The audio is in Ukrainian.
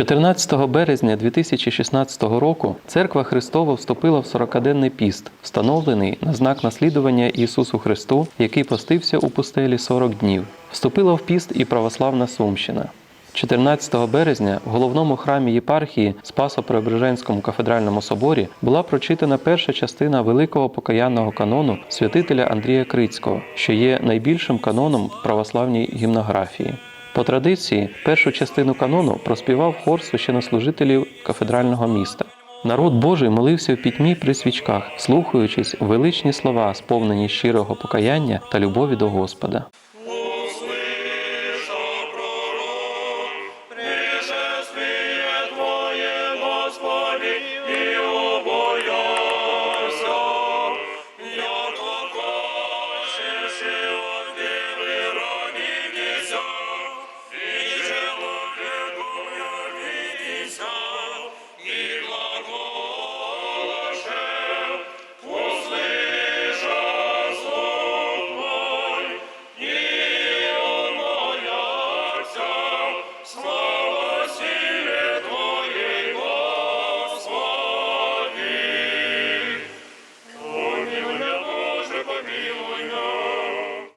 14 березня 2016 року Церква Христова вступила в 40-денний піст, встановлений на знак наслідування Ісусу Христу, який постився у пустелі 40 днів. Вступила в піст і православна Сумщина. 14 березня в головному храмі єпархії Спасо-Преображенському кафедральному соборі була прочитана перша частина великого покаянного канону святителя Андрія Крицького, що є найбільшим каноном в православній гімнографії. По традиції, першу частину канону проспівав хор священнослужителів кафедрального міста. Народ Божий молився в пітьмі при свічках, слухаючись величні слова, сповнені щирого покаяння та любові до Господа. Пророк, Господи,